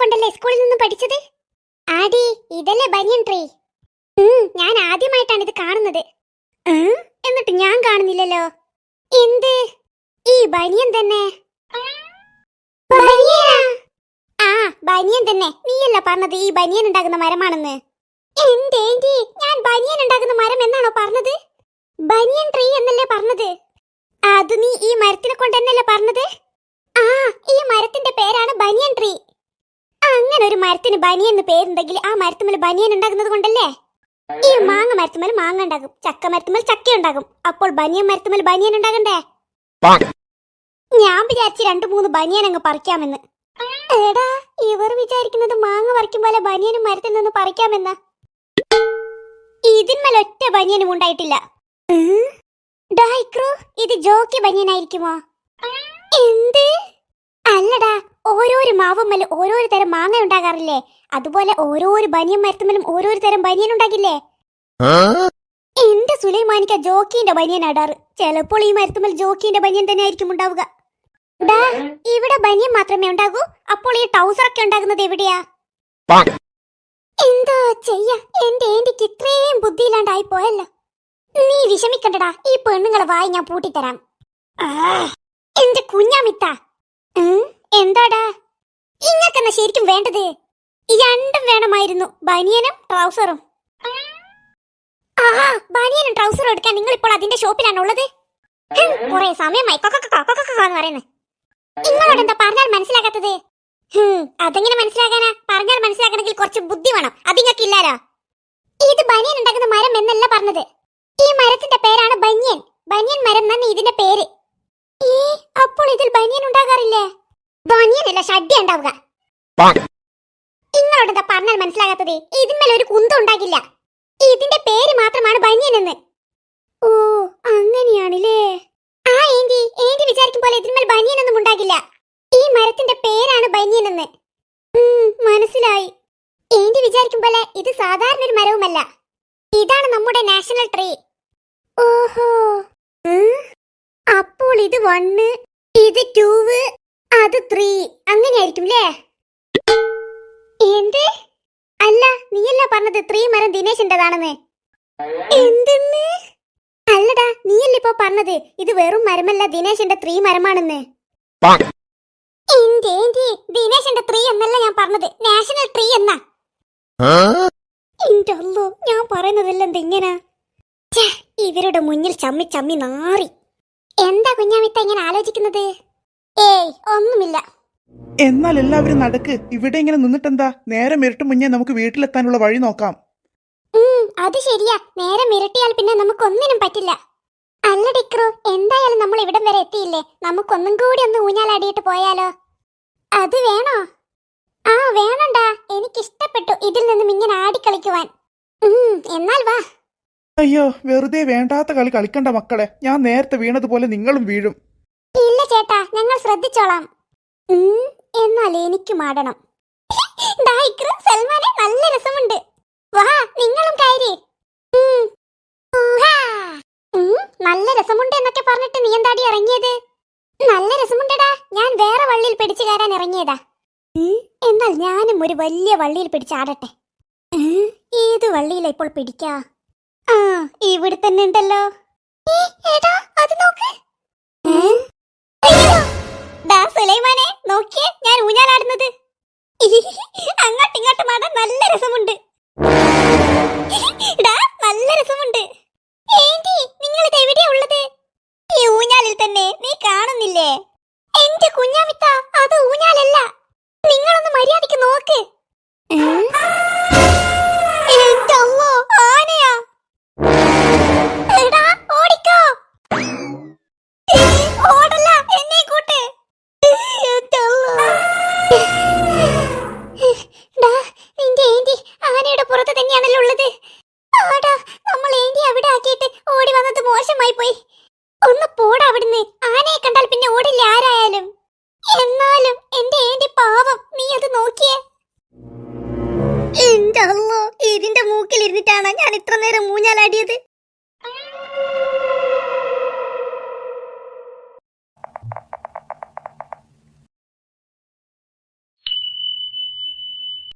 കൊണ്ടല്ലേ സ്കൂളിൽ നിന്ന് പഠിച്ചത്? ആടി ഇതല്ലേ ബനിയൻ ട്രീ ഞാൻ ആദ്യമായിട്ടാണ് ഇത് കാണുന്നത്. എന്നിട്ട് ഞാൻ കാണുന്നില്ലല്ലോ. എന്ത്? ഈ ബനിയൻ തന്നെ? ആ ബനിയൻ തന്നെ. നീയല്ല പറഞ്ഞത് ഈ ബനിയൻ ഉണ്ടാകുന്ന മരമാണെന്ന്? എന്തേന്റി ഞാൻ ബനിയൻ ഉണ്ടാകുന്ന മരം എന്നാണോ പറഞ്ഞത്? ബനിയൻ ട്രീ എന്നല്ലേ പറഞ്ഞത്? അത് നീ ഈ മരത്തിനെ കൊണ്ടെന്നല്ലേ പറഞ്ഞത്? ആ ഈ മരത്തിന്റെ പേരാണ് ബനിയൻ ട്രീ അങ്ങനെ ഒരു മരത്തിന് ബനിയൻ എന്ന് പേരുണ്ടെങ്കിൽ ആ മരത്തുമ്മൽ ബനിയൻ ഉണ്ടാകുന്നത് കൊണ്ടല്ലേ? ഈ മാങ്ങ മരത്തുമ്മൽ മാങ്ങ ഉണ്ടാകും. ചക്ക മരത്തുമ്മൽ ചക്ക ഉണ്ടാകും. അപ്പോൾ ബനിയൻ മരത്തുമ്മൽ ബനിയൻ ഉണ്ടാകണ്ടേ? ഞാൻ വിചാരിച്ചു രണ്ടു മൂന്ന് ബനിയൻ അങ്ങ് പറിക്കാമെന്ന്. എടാ ഇവർ വിചാരിക്കുന്നത് മാങ്ങ പറിക്കും പോലെ ബനിയനും മരത്തിൽ നിന്ന് പറിക്കാമെന്ന. ഇതിന്മേൽ ഒറ്റ ബനിയനും ഉണ്ടായിട്ടില്ല? ഇത് ജോക്കി ബനിയനായിരിക്കുമോ? എന്ത്? അല്ലടാ ഓരോരോ മാവുമ്മൽ ഓരോരു തരം മാങ്ങ ഉണ്ടാകാറില്ലേ? അതുപോലെ ഓരോരു ബനിയൻ മരത്തുമ്മലും ഓരോരു തരം ബനിയൻ ഉണ്ടാകില്ലേ? എന്റെ സുലൈമാനിക്ക ജോക്കിന്റെ ബനിയൻ അടാറ് ചിലപ്പോൾ ഈ മരത്തുമ്മൽ ജോക്കിന്റെ ബനിയൻ തന്നെ ആയിരിക്കും ഉണ്ടാവുക ഇവിടെ ബനിയൻ മാത്രമേ ഉണ്ടാകൂ. അപ്പോൾ ഈ ടൗസർ ഒക്കെ ഉണ്ടാകുന്നത് എവിടെയാ? എന്താ ചെയ്യ? എന്റെ ഏന്റിക്ക് ഇത്രയും ബുദ്ധിയില്ലാണ്ടായി പോയല്ലോ. നീ വിഷമിക്കണ്ടടാ. ഈ പെണ്ണുങ്ങളെ വായി ഞാൻ പൂട്ടിത്തരാം. എന്റെ കുഞ്ഞാമിത്ത. ഉം, എന്താടാ? ഇങ്ങക്കെന്നാ ശരിക്കും വേണ്ടത്? രണ്ടും വേണമായിരുന്നു ബനിയനും ട്രൗസറും. ആ ബനിയനും ട്രൗസറും എടുക്കാൻ നിങ്ങൾ ഇപ്പോൾ അതിന്റെ ഷോപ്പിലാണ് ഉള്ളത്? കൊറേ സമയമായി. എന്ന് പറയുന്നത്. നിങ്ങളോട് എന്താ പറഞ്ഞാൽ മനസ്സിലാക്കാത്തത് അതെങ്ങനെ മനസ്സിലാക്കാനാ പറഞ്ഞാൽ മനസ്സിലാക്കണമെങ്കിൽ കുറച്ച് ബുദ്ധി വേണം. അതിങ്ങക്ക് ഇല്ലാലോ? ഇത് ബനിയൻ ഉണ്ടാക്കുന്ന മരം എന്നല്ല പറഞ്ഞത്. ഈ മരത്തിന്റെ പേരാണ് ബനിയൻ. ബനിയൻ മരം എന്നാണ് ഇതിന്റെ പേര്. ഈ അപ്പോൾ ഇതിൽ ബനിയൻ ഉണ്ടാകാറില്ലേ? ബനിയനല്ല ഉണ്ടാവുക? നിങ്ങളോട് പറഞ്ഞാൽ മനസ്സിലാകാത്തത്? ഇതിന്മേൽ ഒരു കുന്തം ഉണ്ടാകില്ല. ഇതിന്റെ പേര് മാത്രമാണ് ബനിയൻ എന്ന്. ഓ അങ്ങനെയാണല്ലേ? ആ ഏന്റി ഏന്റി വിചാരിക്കും പോലെ ഇതിന്മേൽ ബനിയൻ ഒന്നും ഉണ്ടാകില്ല. ഈ മരത്തിന്റെ പേരാണ് ബനിയൻ എന്ന്. മനസ്സിലായി. ഏന്റി വിചാരിക്കും പോലെ ഇത് സാധാരണ ഒരു മരവുമല്ല. ഇതാണ് നമ്മുടെ നാഷണൽ ട്രീ. ഓഹോ. അപ്പോൾ ഇത് വണ്ണ് ഇത് ടൂവ് അത് ത്രീ. അങ്ങനെയായിരിക്കും അല്ലേ എന്ത്? അല്ല നീയല്ല പറഞ്ഞത് ത്രീ മരം ദിനേശിന്റെതാണെന്ന്? എന്തെന്ന്? അല്ലടാ നീയല്ല ഇപ്പൊ പറഞ്ഞത് ഇത് വെറും മരമല്ല ദിനേശിന്റെ ത്രീ മരമാണെന്ന്? എന്റെ ദിനേശിന്റെ ത്രീ എന്നല്ല ഞാൻ പറഞ്ഞത്. നാഷണൽ ട്രീ എന്നാ? എന്റെ അല്ലോ ഞാൻ പറയുന്നതെല്ലാം എന്തെങ്ങനാ ഇവരുടെ മുന്നിൽ ചമ്മി ചമ്മി നാറി. എന്താ കുഞ്ഞാമിത്ത ഇങ്ങനെ ആലോചിക്കുന്നത്? ഏയ് ഒന്നുമില്ല. എന്നാൽ എല്ലാവരും നടക്ക്. ഇവിടെ ഇങ്ങനെ നിന്നിട്ടെന്താ? നേരം ഇരുട്ട് മുന്നേ നമുക്ക് വീട്ടിലെത്താനുള്ള വഴി നോക്കാം. അത് ശരിയാ. നേരം ഇരട്ടിയാൽ പിന്നെ നമുക്കൊന്നിനും പറ്റില്ല. അല്ല ഡിക്രു എന്തായാലും നമ്മൾ ഇവിടം വരെ എത്തിയില്ലേ? നമുക്കൊന്നും കൂടി ഒന്ന് ഊഞ്ഞാലാടിയിട്ട് പോയാലോ? അത് വേണോ? ആ വേണണ്ടാ. എനിക്കിഷ്ടപ്പെട്ടു ഇതിൽ നിന്നും ഇങ്ങനെ ആടിക്കളിക്കുവാൻ. ഉം, എന്നാൽ വാ. അയ്യോ വെറുതെ വേണ്ടാത്ത കളി കളിക്കണ്ട മക്കളെ. ഞാൻ നേരത്തെ വീണതുപോലെ നിങ്ങളും വീഴും. ഇല്ല ചേട്ടാ. ശ്രദ്ധിച്ചോളാം. എന്നാൽ എനിക്ക് ആടണം സൽമാനെ നല്ല രസമുണ്ട്. വാ നിങ്ങളും കയറി. നല്ല രസമുണ്ട് എന്നൊക്കെ പറഞ്ഞിട്ട് നീ എന്താടി ഇറങ്ങിയത്? നല്ല രസമുണ്ടടാ ഞാൻ വേറെ വള്ളിയിൽ പിടിച്ചു കയറാൻ ഇറങ്ങിയതാ. എന്നാൽ ഞാനും ഒരു വലിയ വള്ളിയിൽ പിടിച്ചാടട്ടെ ഏത് വള്ളിയിലാ ഇപ്പോൾ പിടിക്കാ? ആ ഇവിടെ തന്നെ ഉണ്ടല്ലോ. ഏ, എടാ അത് നോക്ക്. നോക്കിയേ ഞാൻ ഊഞ്ഞാലാടുന്നത്. അങ്ങോട്ടും ഇങ്ങോട്ടും ആടാൻ നല്ല രസമുണ്ട്. എന്റെ ഏന്റെ പാവം നീ അത് നോക്കിയേ. ഇതിന്റെ മൂക്കിലിരുന്നിട്ടാണ് ഞാൻ ഇത്ര നേരം മൂഞ്ഞാലാടിയത്